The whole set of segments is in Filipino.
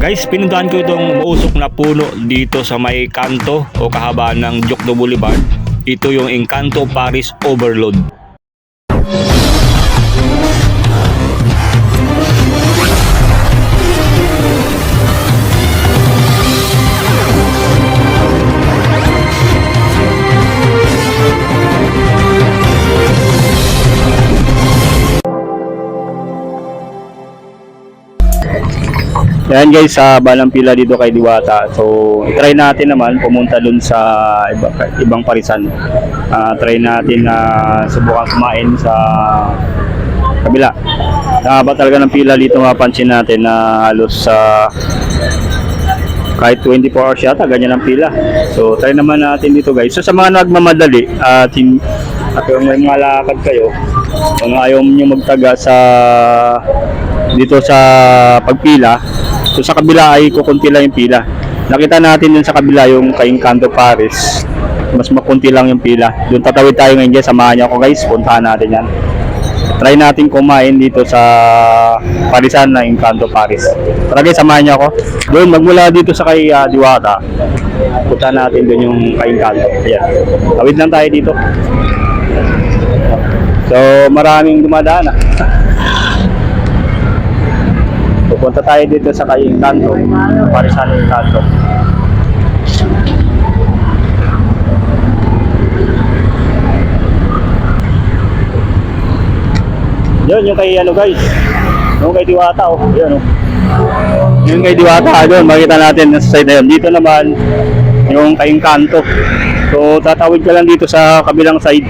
Guys, pinuntahan ko itong mausok na puno dito sa may kanto o kahabaan ng Jokno Boulevard. Ito yung Encanto Paris Overload. Yan guys, sa balang pila dito kay Diwata. So, try natin naman pumunta dun sa iba, ibang parisan. Ah, try natin na subukan kumain sa kabila. Nakaba talaga ng pila dito mapansin natin na halos sa kahit 24 hours yata, ganyan ang pila. So, try naman natin dito guys. So, sa mga nagmamadali at, hin- at kung may mga kayo, kung ayaw nyo magtaga sa dito sa pagpila, so sa kabila ay kukunti lang yung pila. Nakita natin dun sa kabila yung kay Encanto Paris. Mas makunti lang yung pila. Doon tatawid tayo ngayon dyan. Samahan niyo ako guys. Puntahan natin yan. Try natin kumain dito sa Parisan na Encanto Paris. Tara guys, samahan niyo ako. Doon, magmula dito sa kay ah, Diwata. Puntahan natin doon yung kay Encanto. Ayan. Tawid lang tayo dito. So, maraming dumadaan ah. Pupunta tayo dito sa kay Encanto. Parisan Encanto. Yun, yung kay ano guys. Yung kay Diwata oh. Yun oh. Yung kay Diwata doon, makita natin sa side na yun. Dito naman, yung kay Encanto. So, tatawid ka lang dito sa kabilang side.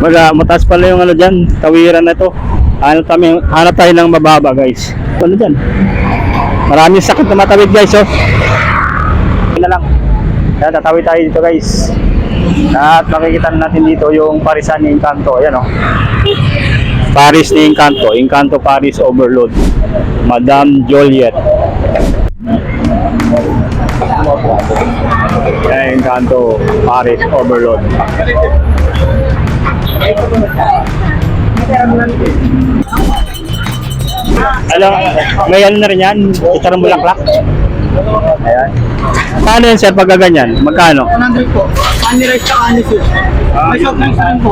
Wala, mataas pala yung ano dyan, tawiran na to. Hanap, kami, hanap tayo ng mababa guys. Ano dyan? Maraming sakit na matawid guys oh. Yun na lang. Kaya tatawid tayo dito guys. At makikita natin dito yung Parisan ni Encanto. Ayan oh. Paris ni Encanto. Encanto Paris Overload. Madame Joliet. Ayan, Encanto Paris Overload. Alam, may ano na rin yan? Itarang bulaklak? Ayan. Paano yun sir pag ganyan? Magkano? 100 po. Honey rice tsaka honey soup. May soft drinks na rin po.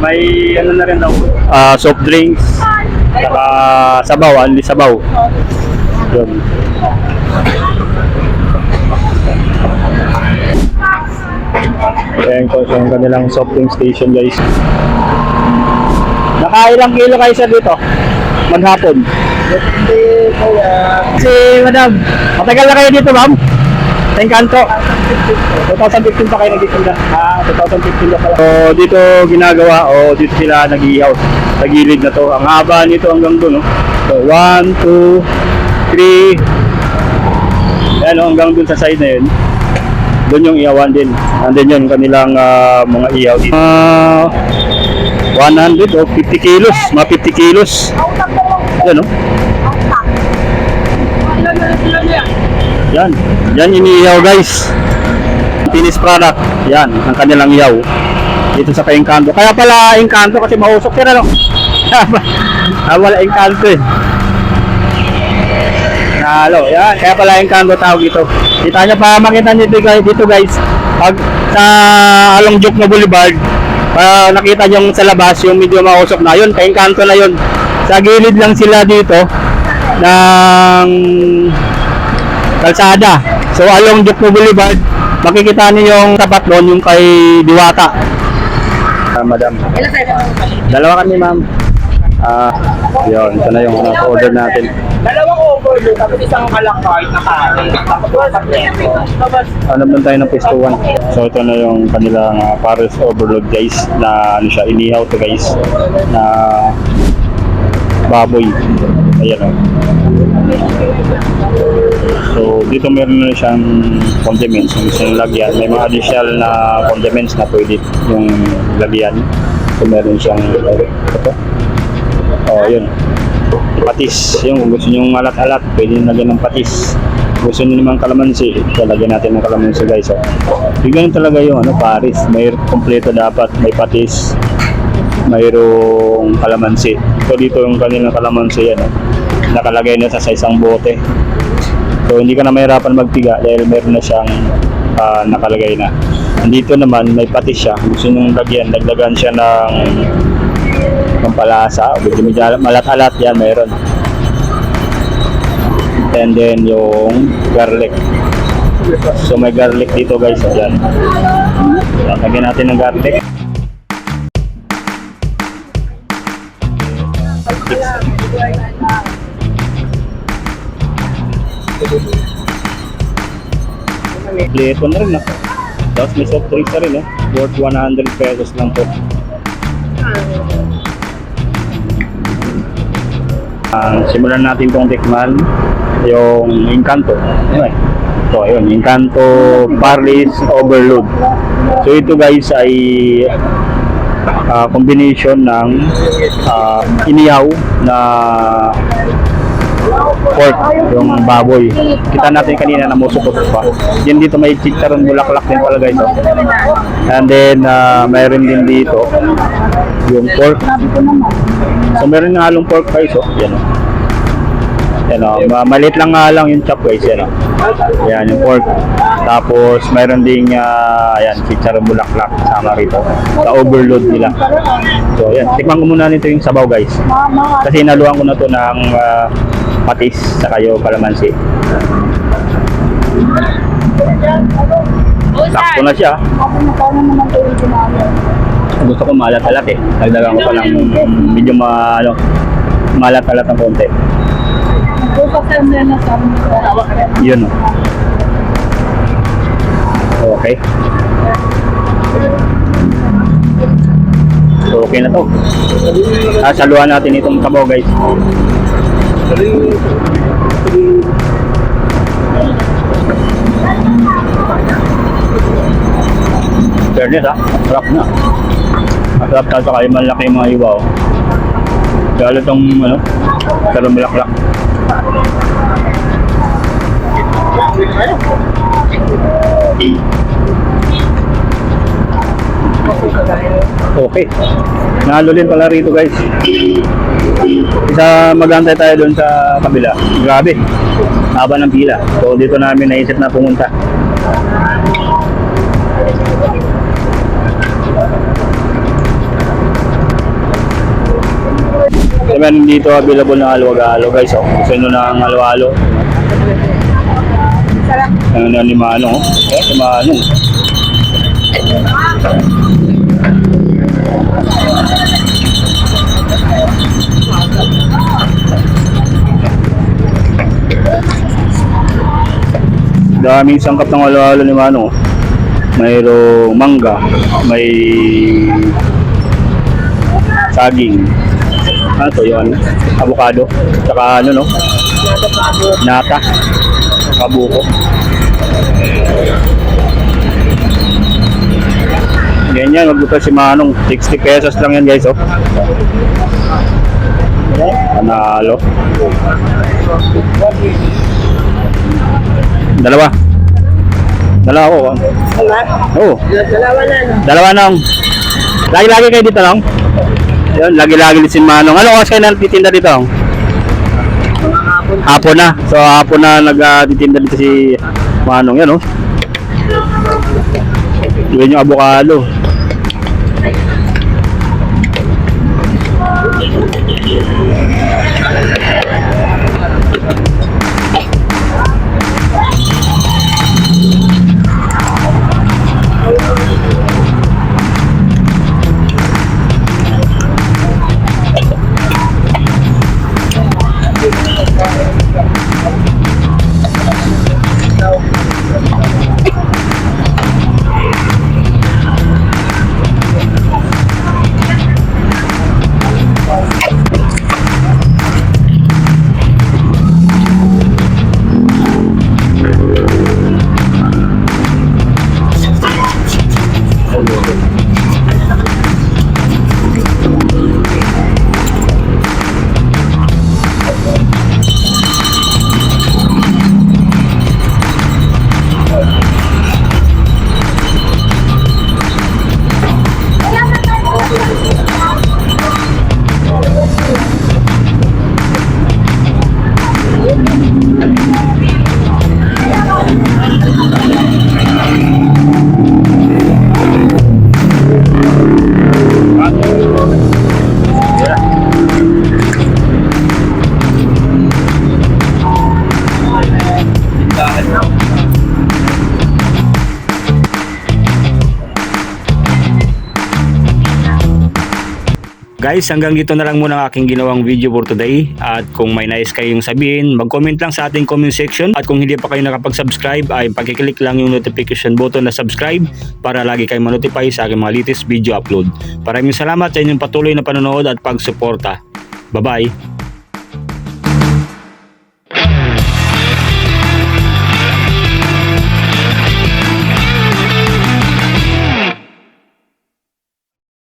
May ano na rin daw? Ah, soft drinks. Saka sabaw, only sabaw. Yun. Ayan ko yung kanilang soft drink station guys. Nakailang kilo kayo sir dito? Maghapon. Po yan. Si madam, matagal na kayo dito ma'am? Sa Encanto. 2015 pa kayo nagtitinda. Ah, 2015 na pala. So, dito ginagawa o dito sila nag-iihaw sa gilid na to. Ang haba nito hanggang doon, no? So, 1, 2, 3. Yan, no? hanggang doon sa side na yun. Doon yung ihawan din. Nandun yun kanilang ah, mga ihaw dito. Ah, 100 o 50 kilos. Mga 50 kilos. Yan, no? Yan. Yan iniihaw guys. Finished product. Yan. Ang kanilang ihaw. Dito sa Encanto. Kaya pala Encanto kasi mausok yan ano. ah, wala Encanto eh. Nalo. Yan. Kaya pala Encanto tawag ito. Kita nyo pa makita nyo dito guys. Dito guys. Pag sa Along Jokno Boulevard. ah, nakita nyo sa labas yung medyo mausok na yun. Kaya Encanto na yun. Sa gilid lang sila dito ng kalsada. So along Jokno Boulevard, makikita niyo yung tapat doon yung kay Diwata. Ah, madam. Dalawa kami, ma'am. Ah, yun, ito na yung uh, order natin. Dalawang overload, tapos isang alakart na kanin. Tapos wasak Tapos, Ano naman tayo ng pesto 1. So ito na yung kanilang uh, Paris Overload guys na ano siya, inihaw to guys na baboy. Ayan o. So dito meron na siyang condiments, yung isang lagyan. May mga additional na condiments na pwede yung lagyan. So meron siyang ito. Oh, yun. Patis. Yung kung gusto nyo alat-alat, pwede nyo lagyan ng patis. gusto nyo naman kalamansi, talagyan natin ng kalamansi guys. Oh. Yung ganun talaga yung ano, Paris. May kompleto dapat, may patis, mayroong kalamansi. So dito yung kanilang kalamansi yan. Oh. Nakalagay na sa, sa isang bote. So hindi ka na mahirapan magpiga dahil meron na siyang ah, nakalagay na. Dito naman may patis siya. Gusto nyo lagyan, dagdagan siya ng pampalasa. Medyo medyo malat-alat yan, mayroon. And then yung garlic. So may garlic dito guys. Ayan. Lagyan natin ng garlic. Pleto na rin na. Tapos may soft drinks na rin eh. Worth 100 pesos lang po. Ah, simulan natin itong tikman yung Encanto. Ano eh? So, ayun, Encanto Parley's Overload. So, ito guys ay ah, combination ng ah, iniyaw na pork, yung baboy. Kita natin kanina na musukot pa. Yan dito may chicharon bulaklak din pala guys. Oh. And then, ah, mayroon din dito yung pork. So, meron nga halong pork guys. Oh. Yan oh. Yan oh. Ma- maliit lang nga lang yung chop guys. Yan oh. Yan yung pork. Tapos, mayroon ding ah, ayan, chicharon bulaklak kasama rito. Sa overload nila. So, yan. Tikman ko muna nito yung sabaw guys. Kasi naluhan ko na to ng ah, patis sa kayo kalamansi. Sakto na siya. Gusto ko malat-alat eh. Dagdagan ko pa ng medyo ma, ano, malat-alat ng konti. Yun. oh. Okay. So, okay na to. Ah, saluhan natin itong sabaw guys. Fairness ah, sarap na. Masarap saka yung malaki mga iwa oh. Lalo itong ano, sarong milaklak. Okay. Nalo din pala rito guys. Isa magantay tayo doon sa kabila. Grabe. Haba ng pila. So dito namin naisip na pumunta. So meron dito available ng halo-halo guys. Oh. Gusto nyo ng halo-halo. Ano na ni Manong. Oh. Eh, si Manong. Daming sangkap ng halo-halo ni Manong. oh. Mayroong mangga, may saging. Ano to yun? Avocado. Tsaka ano no? Nata. Kabuko. Ganyan, magbuka si Manong. 60 pesos lang yan guys, oh. Panalo. Dalawa. Dalawa ko. ah. Oo. Dalawa na. Dalawa nang. Lagi-lagi kayo dito lang. Yun, lagi-lagi din si Manong. Ano oras kayo nagtitinda dito? Hapon na. So hapon na nagtitinda dito si Manong. Yan oh. Yun yung avocado. Guys, hanggang dito na lang muna ang aking ginawang video for today. At kung may nais kayong sabihin, mag-comment lang sa ating comment section. At kung hindi pa kayo nakapag-subscribe, ay pagkiklik lang yung notification button na subscribe para lagi kayong manotify sa aking mga latest video upload. Maraming salamat sa inyong patuloy na panonood at pagsuporta. Bye-bye!